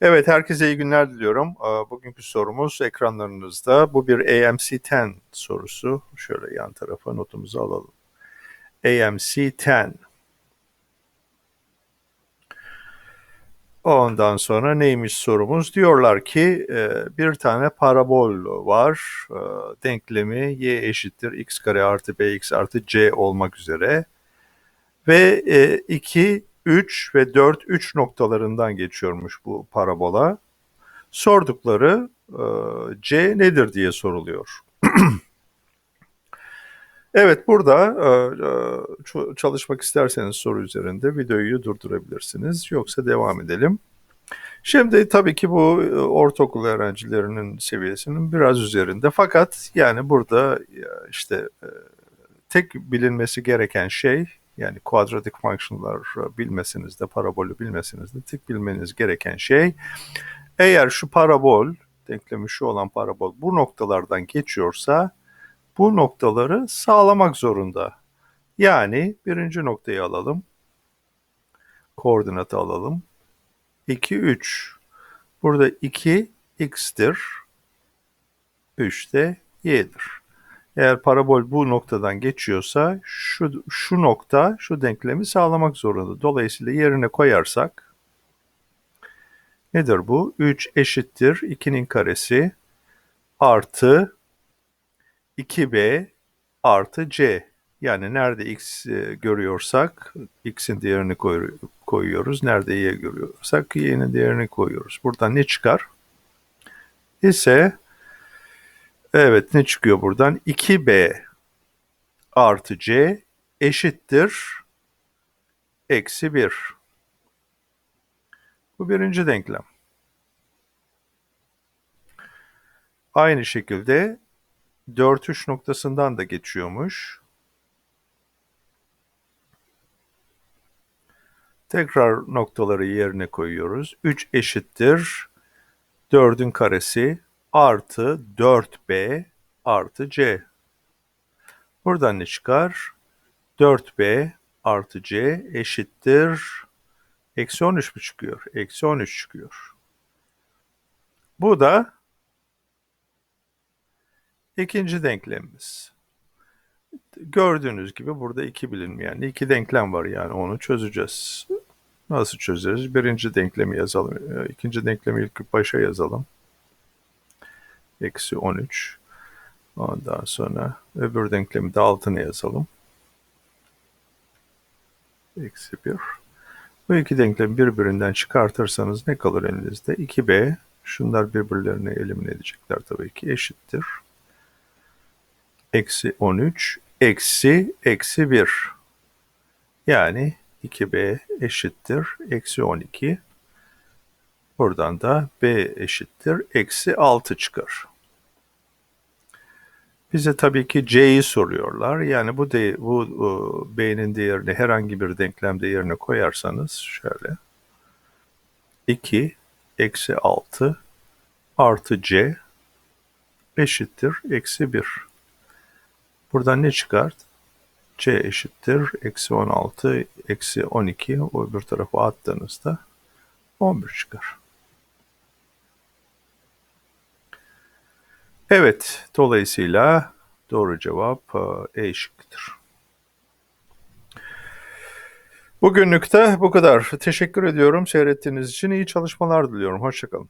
Evet, herkese iyi günler diliyorum. Ee, Bugünkü sorumuz ekranlarınızda. Bu bir AMC-10 sorusu. Şöyle yan tarafa notumuzu alalım. AMC-10. Ondan sonra neymiş sorumuz? Diyorlar ki e, bir tane parabol var. E, Denklemi y eşittir x kare artı bx artı c olmak üzere. Ve 2, 3 ve 4, 3 noktalarından geçiyormuş bu parabola. Sordukları e, C nedir diye soruluyor. evet burada e, e, çalışmak isterseniz soru üzerinde videoyu durdurabilirsiniz. Yoksa devam edelim. Şimdi tabii ki bu ortaokul öğrencilerinin seviyesinin biraz üzerinde. Fakat yani burada işte tek bilinmesi gereken şey yani quadratic function'lar bilmesiniz de parabolü bilmesiniz de tek bilmeniz gereken şey eğer şu parabol denklemi şu olan parabol bu noktalardan geçiyorsa bu noktaları sağlamak zorunda. Yani birinci noktayı alalım. Koordinatı alalım. 2, 3. Burada 2 x'tir. 3 de y'dir. Eğer parabol bu noktadan geçiyorsa şu, şu nokta şu denklemi sağlamak zorunda. Dolayısıyla yerine koyarsak nedir bu? 3 eşittir 2'nin karesi artı 2b artı c. Yani nerede x e, görüyorsak x'in değerini koy- koyuyoruz. Nerede y görüyorsak y'nin değerini koyuyoruz. Buradan ne çıkar? İse Evet ne çıkıyor buradan? 2b artı c eşittir eksi 1. Bu birinci denklem. Aynı şekilde 4-3 noktasından da geçiyormuş. Tekrar noktaları yerine koyuyoruz. 3 eşittir 4'ün karesi artı 4b artı c. Buradan ne çıkar? 4b artı c eşittir. Eksi 13 mi çıkıyor? Eksi 13 çıkıyor. Bu da ikinci denklemimiz. Gördüğünüz gibi burada iki bilinmeyen iki denklem var yani onu çözeceğiz. Nasıl çözeriz? Birinci denklemi yazalım. İkinci denklemi ilk başa yazalım eksi 13. Ondan sonra öbür denklemi de altına yazalım. Eksi 1. Bu iki denklemi birbirinden çıkartırsanız ne kalır elinizde? 2b. Şunlar birbirlerini elimine edecekler tabii ki. Eşittir. Eksi 13. Eksi eksi 1. Yani 2b eşittir. Eksi 12. Buradan da b eşittir. Eksi 6 çıkar. Bize tabii ki c'yi soruyorlar. Yani bu de, bu e, b'nin değerini herhangi bir denklem değerine koyarsanız şöyle 2 eksi 6 artı c eşittir eksi 1. Buradan ne çıkart? c eşittir eksi 16 eksi 12 o öbür tarafa attığınızda 11 çıkar. Evet, dolayısıyla doğru cevap E şıkkıdır. Bugünlük de bu kadar. Teşekkür ediyorum seyrettiğiniz için. iyi çalışmalar diliyorum. Hoşçakalın.